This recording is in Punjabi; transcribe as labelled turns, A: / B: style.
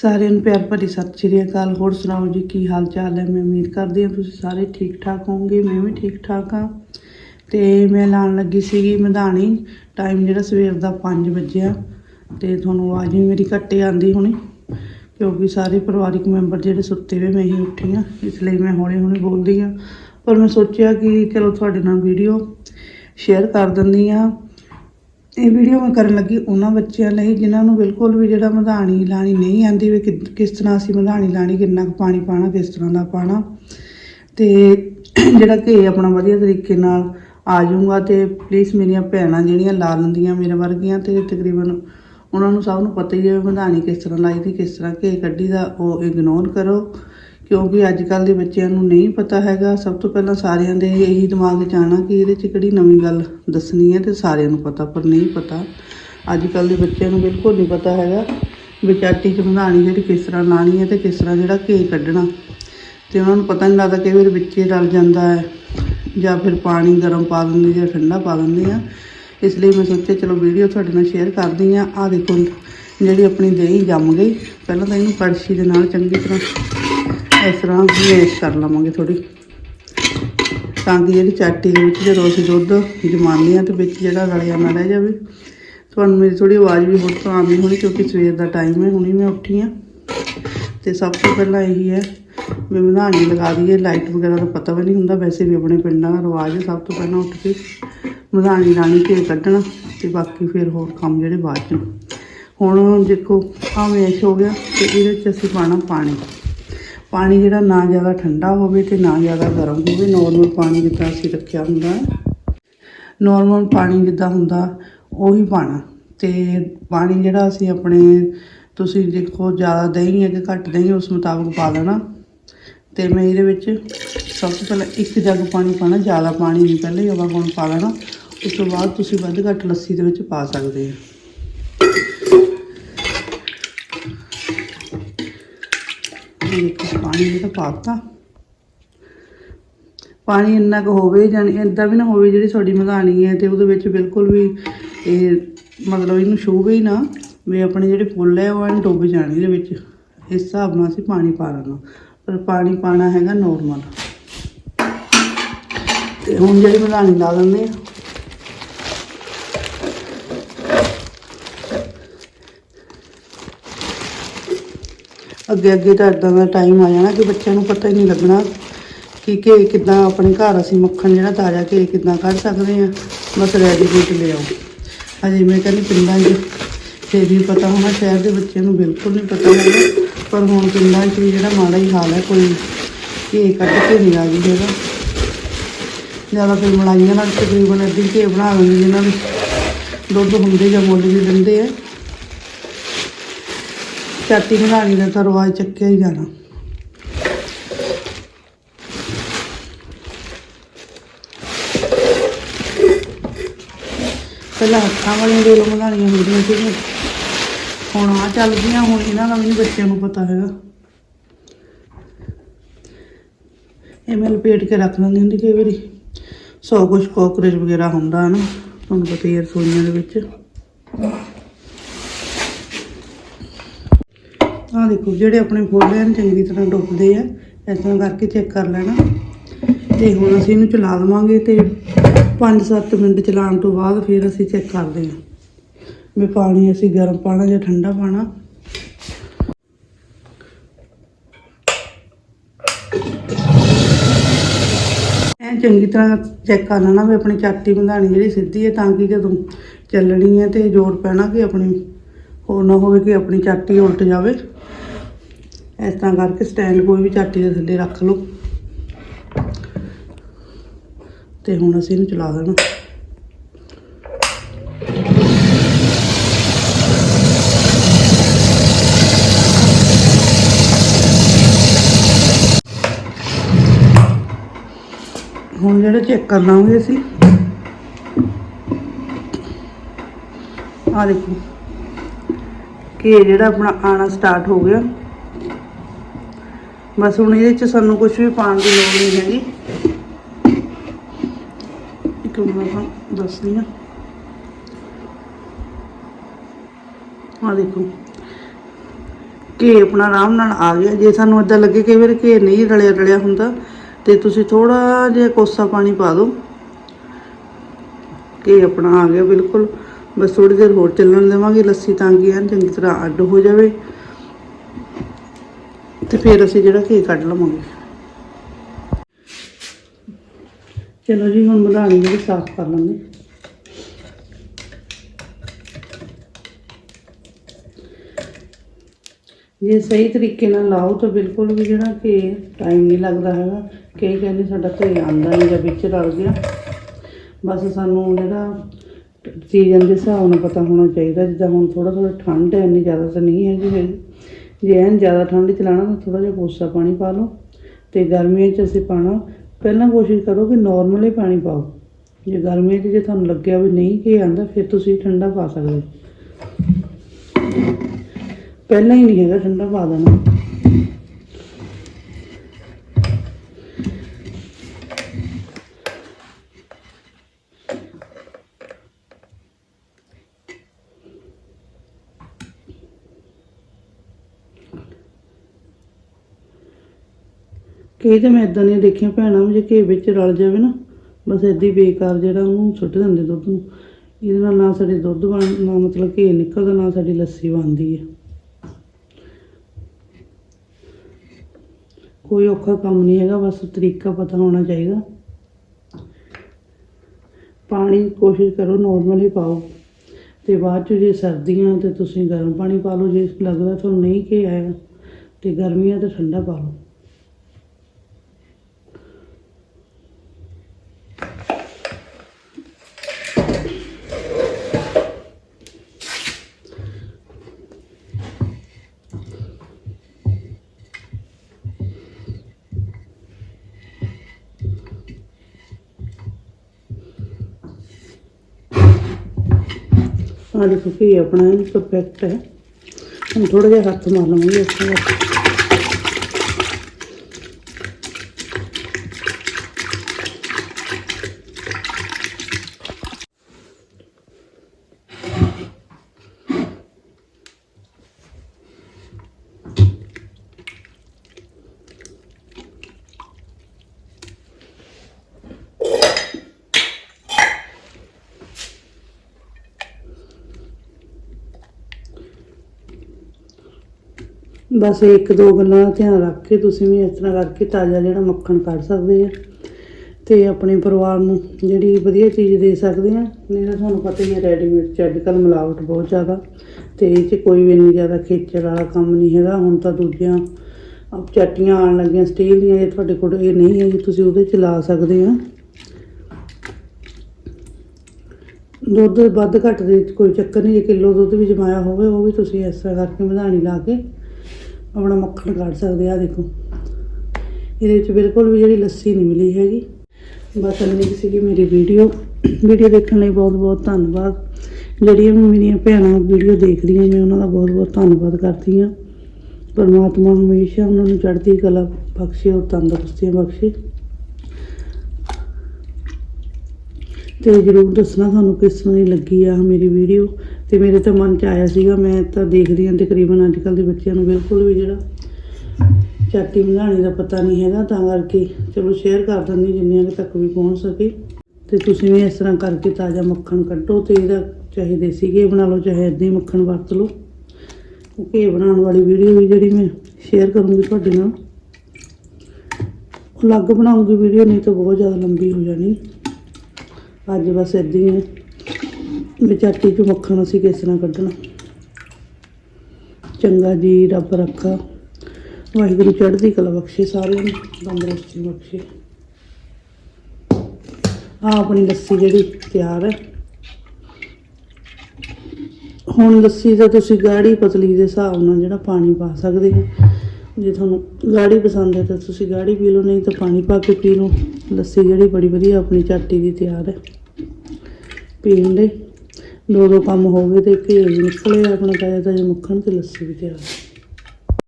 A: ਸਾਰਿਆਂ ਨੂੰ ਪਿਆਰ ਭਰੀ ਸਤਿ ਸ਼੍ਰੀ ਅਕਾਲ। ਹੋਰ ਸੁਣਾਓ ਜੀ, ਕੀ ਹਾਲ ਚਾਲ ਹੈ? ਮੈਂ ਉਮੀਦ ਕਰਦੀ ਹਾਂ ਤੁਸੀਂ ਸਾਰੇ ਠੀਕ ਠਾਕ ਹੋਵੋਗੇ, ਮੈਂ ਵੀ ਠੀਕ ਠਾਕ ਹਾਂ। ਤੇ ਮੈਂ ਲਾਉਣ ਲੱਗੀ ਸੀਗੀ ਮਧਾਣੀ ਟਾਈਮ ਜਿਹੜਾ ਸਵੇਰ ਦਾ 5 ਵਜੇ ਤੇ ਤੁਹਾਨੂੰ ਆਵਾਜ਼ ਵੀ ਮੇਰੀ ਘੱਟੇ ਆਂਦੀ ਹੋਣੀ, ਕਿਉਂਕਿ ਸਾਰੇ ਪਰਿਵਾਰਿਕ ਮੈਂਬਰ ਜਿਹੜੇ ਸੁੱਤੇ ਹੋਏ ਮੈਂ ਹੀ ਉੱਠੀ ਹਾਂ, ਇਸ ਲਈ ਮੈਂ ਹੌਲੀ ਹੌਲੀ ਬੋਲਦੀ ਹਾਂ। ਪਰ ਮੈਂ ਸੋਚਿਆ ਕਿ ਚਲੋ ਤੁਹਾਡੇ ਨਾਲ ਵੀਡੀਓ ਸ਼ੇਅਰ ਕਰ ਦਿੰਦੀ ਹਾਂ। ਇਹ ਵੀਡੀਓ ਮੈਂ ਕਰਨ ਲੱਗੀ ਉਹਨਾਂ ਬੱਚਿਆਂ ਲਈ, ਜਿਨ੍ਹਾਂ ਨੂੰ ਬਿਲਕੁਲ ਵੀ ਜਿਹੜਾ ਮਧਾਣੀ ਲਾਣੀ ਨਹੀਂ ਆਂਦੀ ਵੀ ਕਿ- ਕਿਸ ਤਰ੍ਹਾਂ ਅਸੀਂ ਮਧਾਣੀ ਲਾਣੀ, ਕਿੰਨਾ ਕੁ ਪਾਣੀ ਪਾਣਾ, ਕਿਸ ਤਰ੍ਹਾਂ ਦਾ ਪਾਣਾ। ਤੇ ਜਿਹੜਾ ਘੇ ਆਪਣਾ ਵਧੀਆ ਤਰੀਕੇ ਨਾਲ ਆ ਜਾਊਗਾ ਤੇ ਪਲੀਜ਼ ਮੇਰੀਆਂ ਭੈਣਾਂ ਜਿਹੜੀਆਂ ਲਾ ਲੈਂਦੀਆਂ ਮੇਰੇ ਵਰਗੀਆਂ ਤੇ ਤਕਰੀਬਨ ਉਹਨਾਂ ਨੂੰ ਸਭ ਨੂੰ ਪਤਾ ਹੀ ਹੈ ਵੀ ਮਧਾਣੀ ਕਿਸ ਤਰ੍ਹਾਂ ਲਾਈ ਦੀ, ਕਿਸ ਤਰ੍ਹਾਂ ਘੇ ਕੱਢੀ ਦਾ, ਉਹ ਇਗਨੋਰ ਕਰੋ। ਕਿਉਂਕਿ ਅੱਜ ਕੱਲ ਦੇ ਬੱਚਿਆਂ ਨੂੰ ਨਹੀਂ ਪਤਾ ਹੈਗਾ। ਸਭ ਤੋਂ ਪਹਿਲਾਂ ਸਾਰਿਆਂ ਦੇ ਇਹੀ ਦਿਮਾਗ 'ਚ ਆਉਣਾ ਕਿ ਇਹਦੇ 'ਚ ਕਿਹੜੀ ਨਵੀਂ ਗੱਲ ਦੱਸਣੀ ਹੈ ਤੇ ਸਾਰਿਆਂ ਨੂੰ ਪਤਾ, ਪਰ ਨਹੀਂ ਪਤਾ। ਅੱਜ ਕੱਲ ਦੇ ਬੱਚਿਆਂ ਨੂੰ ਬਿਲਕੁਲ ਨਹੀਂ ਪਤਾ ਹੈਗਾ ਵੀ ਚਾਟੀ 'ਚ ਬਣਾਉਣੀ ਜਿਹੜੀ ਕਿਸ ਤਰ੍ਹਾਂ ਲਾਣੀ ਹੈ ਤੇ ਕਿਸ ਤਰ੍ਹਾਂ ਜਿਹੜਾ ਘੇ ਕੱਢਣਾ। ਤੇ ਉਹਨਾਂ ਨੂੰ ਪਤਾ ਨਹੀਂ ਲੱਗਦਾ ਕਿ ਵਾਰ ਵਿੱਚੇ ਰਲ ਜਾਂਦਾ ਹੈ ਜਾਂ ਫਿਰ ਪਾਣੀ ਗਰਮ ਪਾ ਦਿੰਦੇ ਜਾਂ ਠੰਡਾ ਪਾ ਦਿੰਦੇ ਆ। ਇਸ ਲਈ ਮੈਂ ਸੋਚਿਆ ਚਲੋ ਵੀਡੀਓ ਤੁਹਾਡੇ ਨਾਲ ਸ਼ੇਅਰ ਕਰਦੀ ਆ ਆ ਦੇਖੋ, ਜਿਹੜੀ ਆਪਣੀ ਦਹੀਂ ਜੰਮ ਗਈ। ਪਹਿਲਾਂ ਤਾਂ ਇਹਨੂੰ ਕੜਛੀ ਦੇ ਨਾਲ ਚੰਗੀ ਤਰ੍ਹਾਂ ਇਸ ਤਰ੍ਹਾਂ ਮੇਸ਼ ਕਰ ਲਵਾਂਗੇ ਥੋੜੀ ਤਾਂ ਕਿ ਜਿਹੜੀ ਚਾਟੀ ਦੇ ਵਿੱਚ ਜਦੋਂ ਅਸੀਂ ਦੁੱਧ ਜਮਾਉਂਦੇ ਆ ਤੇ ਵਿੱਚ ਜਿਹੜਾ ਰਲਿਆ ਨਾ ਰਹਿ ਜਾਵੇ। ਤੁਹਾਨੂੰ ਮੇਰੀ ਥੋੜੀ ਆਵਾਜ਼ ਵੀ ਹੋਰ ਤੋਂ ਆਉਂਦੀ ਹੋਣੀ ਕਿਉਂਕਿ ਸਵੇਰ ਦਾ ਟਾਈਮ ਹੈ, ਹੁਣੀ ਮੈਂ ਉੱਠੀ ਆ ਤੇ ਸਭ ਤੋਂ ਪਹਿਲਾਂ ਇਹੀ ਹੈ ਵੀ ਮਧਾਣੀ ਲਗਾ ਦਈਏ ਲਾਈਟ ਵਗੈਰਾ ਦਾ ਪਤਾ ਵੀ ਨਹੀਂ ਹੁੰਦਾ, ਵੈਸੇ ਵੀ ਆਪਣੇ ਪਿੰਡਾਂ ਦਾ ਰਿਵਾਜ ਹੈ, ਸਭ ਤੋਂ ਪਹਿਲਾਂ ਉੱਠ ਕੇ ਮਧਾਣੀ ਲਾਣੀ ਕੇ ਕੱਢਣਾ ਤੇ ਬਾਕੀ ਫਿਰ ਹੋਰ ਕੰਮ ਜਿਹੜੇ ਬਾਅਦ ਚ ਹੁਣ ਦੇਖੋ ਆਹ ਮੈਸ਼ ਹੋ ਗਿਆ ਤੇ ਇਹਦੇ ਚ ਅਸੀਂ ਪਾਣਾ ਪਾਣੀ। ਪਾਣੀ ਜਿਹੜਾ ਨਾ ਜ਼ਿਆਦਾ ਠੰਡਾ ਹੋਵੇ ਤੇ ਨਾ ਜ਼ਿਆਦਾ ਗਰਮ ਹੋਵੇ ਨੋਰਮਲ ਪਾਣੀ ਜਿੱਦਾਂ ਅਸੀਂ ਰੱਖਿਆ ਹੁੰਦਾ ਹੈ। ਨੋਰਮਲ ਪਾਣੀ ਜਿੱਦਾਂ ਹੁੰਦਾ, ਉਹੀ ਪਾਣਾ। ਤੇ ਪਾਣੀ ਜਿਹੜਾ ਅਸੀਂ ਆਪਣੇ, ਤੁਸੀਂ ਦੇਖੋ ਜ਼ਿਆਦਾ ਦਹੀਂ ਹੈ ਕਿ ਘੱਟ ਦਹੀਂ, ਉਸ ਮੁਤਾਬਕ ਪਾ ਦੇਣਾ। ਤੇ ਮੈਂ ਇਹਦੇ ਵਿੱਚ ਸਭ ਤੋਂ ਪਹਿਲਾਂ ਇੱਕ ਜੱਗ ਪਾਣੀ ਪਾਣਾ, ਜ਼ਿਆਦਾ ਪਾਣੀ ਨਹੀਂ ਪਹਿਲਾਂ ਹੀ ਆਪਾਂ ਹੁਣ ਪਾ ਲੈਣਾ ਉਸ ਤੋਂ ਬਾਅਦ ਤੁਸੀਂ ਵੱਧ ਘੱਟ ਲੱਸੀ ਦੇ ਵਿੱਚ ਪਾ ਸਕਦੇ ਹੋ। ਦੇਖੋ ਪਾਣੀ ਜਿਹੜਾ ਪਾਤਾ। ਪਾਣੀ ਇੰਨਾ ਕੁ ਹੋਵੇ ਜਾਨੀ ਇਦਾਂ ਵੀ ਨਾ ਹੋਵੇ ਜਿਹੜੀ ਤੁਹਾਡੀ ਮਧਾਣੀ ਹੈ ਤੇ ਉਹਦੇ ਵਿੱਚ ਬਿਲਕੁਲ ਵੀ ਇਹ ਮਤਲਬ ਇਹਨੂੰ ਛੂਵੇ ਹੀ ਨਾ, ਵੀ ਆਪਣੇ ਜਿਹੜੇ ਫੁੱਲ ਹੈ ਉਹ ਐਨ ਡੁੱਬ ਜਾਣ ਇਹਦੇ ਵਿੱਚ। ਇਸ ਹਿਸਾਬ ਨਾਲ ਅਸੀਂ ਪਾਣੀ ਪਾ ਲੈਣਾ ਪਰ ਪਾਣੀ ਪਾਣਾ ਹੈਗਾ ਨੋਰਮਲ ਤੇ ਹੁਣ ਜਿਹੜੀ ਮਧਾਣੀ ਲਾ ਦਿੰਦੇ ਆ ਅੱਗੇ ਅੱਗੇ ਤਾਂ ਇਦਾਂ ਦਾ ਟਾਈਮ ਆ ਜਾਣਾ ਕਿ ਬੱਚਿਆਂ ਨੂੰ ਪਤਾ ਹੀ ਨਹੀਂ ਲੱਗਣਾ ਕਿ ਘੇ ਕਿੱਦਾਂ ਆਪਣੇ ਘਰ ਅਸੀਂ ਮੱਖਣ ਜਿਹੜਾ ਤਾਜ਼ਾ ਘੇ ਕਿੱਦਾਂ ਕੱਢ ਸਕਦੇ ਆ ਬਸ ਰੈਡੀਮੇਡ ਲਿਆਓ ਅਜੇ ਮੈਂ ਕਹਿੰਦੀ ਪਿੰਡਾਂ 'ਚ ਫਿਰ ਵੀ ਪਤਾ ਹੋਣਾ, ਸ਼ਹਿਰ ਦੇ ਬੱਚਿਆਂ ਨੂੰ ਬਿਲਕੁਲ ਨਹੀਂ ਪਤਾ ਹੈਗਾ ਪਰ ਹੁਣ ਪਿੰਡਾਂ 'ਚ ਵੀ ਜਿਹੜਾ ਮਾੜਾ ਹੀ ਹਾਲ ਹੈ, ਕੋਈ ਘੇ ਕੱਢ ਕੇ ਨਹੀਂ ਆ ਰਾਜੀ ਹੈਗਾ। ਜ਼ਿਆਦਾ ਫਿਰ ਮਲਾਈਆਂ ਨਾਲ ਤਕਰੀਬਨ ਅੱਧੀ ਘੇ ਬਣਾ ਲੈਂਦੇ ਜਿਨ੍ਹਾਂ ਵਿੱਚ ਦੁੱਧ ਹੁੰਦੇ ਜਾਂ ਮੁੱਲ ਵੀ ਦਿੰਦੇ ਆ। ਚਾਟੀ ਬਣਾਣੀ ਦਾ ਤਾਂ ਰਿਵਾਜ ਚੱਕਿਆ ਹੀ ਜਾਣਾ। ਪਹਿਲਾਂ ਹੱਥਾਂ ਵਾਲੀਆਂ ਦੇ ਲੋ ਹੁੰਦੀਆਂ ਸੀ ਹੁਣ ਆ ਚੱਲਦੀਆਂ ਹੁਣ ਇਹਨਾਂ ਦਾ ਵੀ ਨਹੀਂ ਬੱਚਿਆਂ ਨੂੰ ਪਤਾ ਹੈਗਾ। ਇਹ ਮੈਂ ਲਪੇਟ ਕੇ ਰੱਖ ਲੈਂਦੀ ਹੁੰਦੀ ਕਈ ਵਾਰੀ। ਸੌ ਕੁਛ ਕੋਕਰੇਜ ਵਗੈਰਾ ਹੁੰਦਾ ਹੈ ਨਾ, ਤੁਹਾਨੂੰ ਪਤਾ ਹੀ ਹੈ ਰਸੋਈਆਂ ਦੇ ਵਿੱਚ। ਆਹ ਦੇਖੋ, ਜਿਹੜੇ ਆਪਣੇ ਫੁੱਲ ਹਨ ਚੰਗੀ ਤਰ੍ਹਾਂ ਡੁੱਬਦੇ ਆ, ਇਸ ਤਰ੍ਹਾਂ ਕਰਕੇ ਚੈੱਕ ਕਰ ਲੈਣਾ। ਤੇ ਹੁਣ ਅਸੀਂ ਇਹਨੂੰ ਚਲਾ ਲਵਾਂਗੇ ਤੇ 5-7 ਮਿੰਟ ਚਲਾਉਣ ਤੋਂ ਬਾਅਦ ਫਿਰ ਅਸੀਂ ਚੈੱਕ ਕਰਦੇ ਹਾਂ। ਵੀ ਪਾਣੀ ਅਸੀਂ ਗਰਮ ਪਾਣਾ ਜਾਂ ਠੰਡਾ ਪਾਣਾ ਐ ਚੰਗੀ ਤਰ੍ਹਾਂ ਚੈੱਕ ਕਰ ਲੈਣਾ ਵੀ ਆਪਣੀ ਚਾਟੀ ਬੰਧਾਣੀ ਜਿਹੜੀ ਸਿੱਧੀ ਹੈ ਤਾਂ ਕਿ ਜਦੋਂ ਚੱਲਣੀ ਹੈ ਤੇ ਜ਼ੋਰ ਪੈਣਾ ਕਿ ਆਪਣੀ, ਹੋਰ ਨਾ ਹੋਵੇ ਕਿ ਆਪਣੀ ਚਾਟੀ ਉਲਟ ਜਾਵੇ। ਇਸ ਤਰ੍ਹਾਂ ਕਰਕੇ ਸਟੈਂਡ ਕੋਈ ਵੀ ਚਾਟੀ ਦੇ ਥੱਲੇ ਰੱਖ ਲਓ। ਤੇ ਹੁਣ ਅਸੀਂ ਇਹਨੂੰ ਚਲਾ ਦੇਣਾ। ਹੁਣ ਜਿਹੜਾ ਚੈੱਕ ਕਰ ਲਾਂਗੇ ਅਸੀਂ। ਆ ਦੇਖੋ ਕਿ ਜਿਹੜਾ ਆਪਣਾ ਆਣਾ ਸਟਾਰਟ ਹੋ ਗਿਆ। ਬਸ ਹੁਣ ਇਹਦੇ ਚ ਸਾਨੂੰ ਕੁਝ ਵੀ ਪਾਉਣ ਦੀ ਲੋੜ ਨਹੀਂ ਹੈਗੀ। ਇੱਕ ਮਿੰਟ ਮੈਂ ਦੱਸਦੀ ਹਾਂ ਆ ਦੇਖੋ। ਘੇ ਆਪਣਾ ਆਰਾਮ ਨਾਲ ਆ ਗਿਆ। ਜੇ ਸਾਨੂੰ ਇਦਾਂ ਲੱਗੇ ਕਈ ਵਾਰ ਘੇ ਨਹੀਂ ਰਲਿਆ ਰਲਿਆ ਹੁੰਦਾ, ਤੇ ਤੁਸੀਂ ਥੋੜਾ ਜਿਹਾ ਕੋਸਾ ਪਾਣੀ ਪਾ ਦਿਓ। ਘੇ ਆਪਣਾ ਆ ਗਿਆ ਬਿਲਕੁਲ। ਬਸ ਥੋੜੀ ਦੇਰ ਹੋਰ ਚੱਲਣ ਦੇਵਾਂਗੇ। ਲੱਸੀ ਤਾਂ ਕਿ ਐਨ ਚੰਗੀ ਤਰ੍ਹਾਂ ਅੱਡ ਹੋ ਜਾਵੇ। ਤੇ ਫਿਰ ਅਸੀਂ ਜਿਹੜਾ ਘੇ ਕੱਢ ਲਵਾਂਗੇ। ਚਲੋ ਜੀ, ਹੁਣ ਮਧਾਣੀ ਜਿਹੜੀ ਸਾਫ਼ ਕਰ ਲਾਂਗੇ ਜੇ ਸਹੀ ਤਰੀਕੇ ਨਾਲ ਲਾਓ ਤਾਂ ਬਿਲਕੁਲ ਵੀ ਜਿਹੜਾ ਕਿ ਟਾਈਮ ਨਹੀਂ ਲੱਗਦਾ ਹੈਗਾ। ਕਈ ਕਹਿੰਦੇ ਸਾਡਾ ਘੇ ਆਂਦਾ ਨਹੀਂ ਜਾਂ ਵਿੱਚ ਰਲ ਗਿਆ। ਬਸ ਸਾਨੂੰ ਜਿਹੜਾ ਸੀਜ਼ਨ ਦੇ ਹਿਸਾਬ ਨਾਲ ਪਤਾ ਹੋਣਾ ਚਾਹੀਦਾ, ਜਿੱਦਾਂ ਹੁਣ ਥੋੜਾ ਥੋੜਾ ਠੰਡ ਹੈ, ਇੰਨੀ ਜ਼ਿਆਦਾ ਤਾਂ ਨਹੀਂ ਹੈਗੀ ਹੈਗੀ। ਜੇ ਐਨ ਜ਼ਿਆਦਾ ਠੰਡ ਚ ਲਾਣਾ ਤਾਂ ਥੋੜਾ ਜਿਹਾ ਕੋਸਾ ਪਾਣੀ ਪਾ ਲਓ ਤੇ ਗਰਮੀਆਂ 'ਚ ਅਸੀਂ ਪਾਣਾ, ਪਹਿਲਾਂ ਕੋਸ਼ਿਸ਼ ਕਰੋ ਕਿ ਨਾਰਮਲ ਹੀ ਪਾਣੀ ਪਾਓ। ਜੇ ਗਰਮੀਆਂ 'ਚ ਜੇ ਤੁਹਾਨੂੰ ਲੱਗਿਆ ਵੀ ਨਹੀਂ ਕਿ ਆਂਦਾ, ਫਿਰ ਤੁਸੀਂ ਠੰਡਾ ਪਾ ਸਕਦੇ ਹੋ। ਪਹਿਲਾਂ ਹੀ ਨਹੀਂ ਹੈਗਾ ਠੰਡਾ ਪਾ ਦੇਣਾ। ਕਈ ਤਾਂ ਮੈਂ ਇਦਾਂ ਦੀਆਂ ਦੇਖੀਆਂ ਭੈਣਾਂ ਵੀ ਜੇ ਘੇ ਵਿੱਚ ਰਲ ਜਾਵੇ ਨਾ, ਬਸ ਏਦਾਂ ਹੀ ਬੇਕਾਰ ਜਿਹੜਾ ਉਹਨੂੰ ਸੁੱਟ ਦਿੰਦੇ ਦੁੱਧ ਨੂੰ। ਇਹਦੇ ਨਾਲ ਨਾ ਸਾਡੇ ਦੁੱਧ ਬਣ, ਨਾ ਮਤਲਬ ਘੇ ਨਿਕਲਦਾ, ਨਾ ਸਾਡੀ ਲੱਸੀ ਬਣਦੀ ਹੈ ਕੋਈ ਔਖਾ ਕੰਮ ਨਹੀਂ ਹੈਗਾ, ਬਸ ਤਰੀਕਾ ਪਤਾ ਹੋਣਾ ਚਾਹੀਦਾ। ਪਾਣੀ ਕੋਸ਼ਿਸ਼ ਕਰੋ ਨੋਰਮਲ ਹੀ ਪਾਓ। ਤੇ ਬਾਅਦ ਚ ਜੇ ਸਰਦੀਆਂ ਤੇ ਤੁਸੀਂ ਗਰਮ ਪਾਣੀ ਪਾ ਲਓ, ਜੇ ਲੱਗਦਾ ਤੁਹਾਨੂੰ ਨਹੀਂ ਕਿ ਆਏਗਾ ਤੇ ਗਰਮੀਆਂ ਤੇ ਠੰਡਾ ਪਾ ਲਓ। ਆ ਦੇਖੋ ਕਿ ਆਪਣਾ ਇਹ ਪਰਫੈਕਟ ਹੈ। ਹੁਣ ਥੋੜਾ ਜਿਹਾ ਹੱਥ ਮਾਰ ਲਵਾਂਗੇ ਇਸ ਨਾਲ ਬਸ ਇੱਕ ਦੋ ਗੱਲਾਂ ਦਾ ਧਿਆਨ ਰੱਖ ਕੇ ਤੁਸੀਂ ਵੀ ਇਸ ਤਰ੍ਹਾਂ ਕਰਕੇ ਤਾਜ਼ਾ ਜਿਹੜਾ ਮੱਖਣ ਕੱਢ ਸਕਦੇ ਆ ਤੇ ਆਪਣੇ ਪਰਿਵਾਰ ਨੂੰ ਜਿਹੜੀ ਵਧੀਆ ਚੀਜ਼ ਦੇ ਸਕਦੇ ਆ। ਨਹੀਂ ਤਾਂ ਤੁਹਾਨੂੰ ਪਤਾ ਹੀ ਹੈ ਰੈਡੀਮੇਡ 'ਚ ਅੱਜ ਕੱਲ੍ਹ ਮਿਲਾਵਟ ਬਹੁਤ ਜ਼ਿਆਦਾ ਤੇ ਇਹ 'ਚ ਕੋਈ ਵੀ ਇੰਨੀ ਜ਼ਿਆਦਾ ਖੇਚਲ ਵਾਲਾ ਕੰਮ ਨਹੀਂ ਹੈਗਾ। ਹੁਣ ਤਾਂ ਦੂਜੀਆਂ ਅਹ ਚਾਟੀਆਂ ਆਉਣ ਲੱਗੀਆਂ ਸਟੀਲ ਦੀਆਂ, ਇਹ ਤੁਹਾਡੇ ਕੋਲ ਇਹ ਨਹੀਂ ਹੈਗੀ ਤੁਸੀਂ ਉਹਦੇ 'ਚ ਲਾ ਸਕਦੇ ਆ। ਦੁੱਧ ਵੱਧ ਘੱਟ ਦੇ ਕੋਈ ਚੱਕਰ ਨਹੀਂ, ਜੇ ਕਿਲੋ ਦੁੱਧ ਵੀ ਜਮਾਇਆ ਹੋਵੇ, ਉਹ ਵੀ ਤੁਸੀਂ ਇਸ ਤਰ੍ਹਾਂ ਕਰਕੇ ਮਧਾਣੀ ਲਾ ਕੇ ਆਪਣਾ ਮੱਖਣ ਕੱਢ ਸਕਦੇ ਆ ਦੇਖੋ। ਇਹਦੇ ਵਿੱਚ ਬਿਲਕੁਲ ਵੀ ਜਿਹੜੀ ਲੱਸੀ ਨਹੀਂ ਮਿਲੀ ਹੈਗੀ। ਬਸ ਇੰਨੀ ਕੁ ਸੀਗੀ ਮੇਰੀ ਵੀਡੀਓ। ਵੀਡੀਓ ਦੇਖਣ ਲਈ ਬਹੁਤ ਬਹੁਤ ਧੰਨਵਾਦ। ਜਿਹੜੀਆਂ ਵੀ ਮੇਰੀਆਂ ਭੈਣਾਂ ਵੀਡੀਓ ਦੇਖਦੀਆਂ ਮੈਂ ਉਹਨਾਂ ਦਾ ਬਹੁਤ ਬਹੁਤ ਧੰਨਵਾਦ ਕਰਦੀ ਹਾਂ। ਪਰਮਾਤਮਾ ਹਮੇਸ਼ਾ ਉਹਨਾਂ ਨੂੰ ਚੜ੍ਹਦੀ ਕਲਾ ਬਖਸ਼ੇ ਔਰ ਤੰਦਰੁਸਤੀਆਂ ਬਖਸ਼ੇ। ਤੇ ਜਰੂਰ ਦੱਸਣਾ ਤੁਹਾਨੂੰ ਕਿਸ ਤਰ੍ਹਾਂ ਦੀ ਲੱਗੀ ਆ ਮੇਰੀ ਵੀਡੀਓ। ਤੇ ਮੇਰੇ ਤਾਂ ਮਨ ਚ ਆਇਆ ਸੀਗਾ, ਮੈਂ ਤਾਂ ਦੇਖਦੀ ਹਾਂ ਤਕਰੀਬਨ ਅੱਜ ਕੱਲ੍ਹ ਦੇ ਬੱਚਿਆਂ ਨੂੰ ਬਿਲਕੁਲ ਵੀ ਜਿਹੜਾ ਚਾਟੀ ਬਣਾਉਣੇ ਦਾ ਪਤਾ ਨਹੀਂ ਹੈਗਾ, ਤਾਂ ਕਰਕੇ ਚਲੋ ਸ਼ੇਅਰ ਕਰ ਦਿੰਦੀ ਜਿੰਨੇ ਕੁ ਤੱਕ ਵੀ ਪਹੁੰਚ ਸਕੇ। ਤੇ ਤੁਸੀਂ ਵੀ ਇਸ ਤਰ੍ਹਾਂ ਕਰਕੇ ਤਾਜ਼ਾ ਮੱਖਣ ਕੱਢੋ ਤੇ ਇਹਦਾ ਚਾਹੇ ਦੇਸੀ ਘੇ ਬਣਾ ਲਓ, ਚਾਹੇ ਇੱਦਾਂ ਹੀ ਮੱਖਣ ਵਰਤ ਲਓ। ਉਹ ਘੀ ਬਣਾਉਣ ਵਾਲੀ ਵੀਡੀਓ ਵੀ ਜਿਹੜੀ ਮੈਂ ਸ਼ੇਅਰ ਕਰੂੰਗੀ ਤੁਹਾਡੇ ਨਾਲ। ਅਲੱਗ ਬਣਾਉਂਗੀ ਵੀਡੀਓ, ਨਹੀਂ ਤਾਂ ਬਹੁਤ ਜ਼ਿਆਦਾ ਲੰਬੀ ਹੋ ਜਾਣੀ। ਅੱਜ ਬਸ ਇੱਦਾਂ ਹੀ ਹੈ ਵਿਚਾਟੀ ਚੋਂ ਮੱਖਣ ਅਸੀਂ ਕਿਸ ਤਰ੍ਹਾਂ ਕੱਢਣਾ। ਚੰਗਾ ਜੀ, ਰੱਬ ਰੱਖਾ। ਵਾਹਿਗੁਰੂ ਚੜ੍ਹਦੀ ਕਲਾ ਬਖਸ਼ੇ ਸਾਰਿਆਂ ਨੂੰ, ਤੰਦਰੁਸਤੀ ਬਖਸ਼ੇ। ਆ ਆਪਣੀ ਲੱਸੀ ਜਿਹੜੀ ਤਿਆਰ ਹੈ। ਹੁਣ ਲੱਸੀ ਦਾ ਤੁਸੀਂ ਗਾੜੀ ਪਤਲੀ ਦੇ ਹਿਸਾਬ ਨਾਲ ਜਿਹੜਾ ਪਾਣੀ ਪਾ ਸਕਦੇ ਹੋ। ਜੇ ਤੁਹਾਨੂੰ ਗਾੜੀ ਪਸੰਦ ਹੈ ਤਾਂ ਤੁਸੀਂ ਗਾੜੀ ਪੀ ਲਓ, ਨਹੀਂ ਤਾਂ ਪਾਣੀ ਪਾ ਕੇ ਪੀ ਲਓ। ਲੱਸੀ ਜਿਹੜੀ ਬੜੀ ਵਧੀਆ ਆਪਣੀ ਚਾਟੀ ਦੀ ਤਿਆਰ ਹੈ। ਪੀਣ ਦੇ। ਦੋ ਦੋ ਕੰਮ ਹੋ ਗਏ, ਤੇ ਘੀ ਵੀ ਨਿਕਲੇ ਆਪਣਾ ਤਾਜ਼ਾ ਤਾਜ਼ਾ ਮੱਖਣ ਤੇ ਲੱਸੀ ਵੀ ਤਿਆਰ।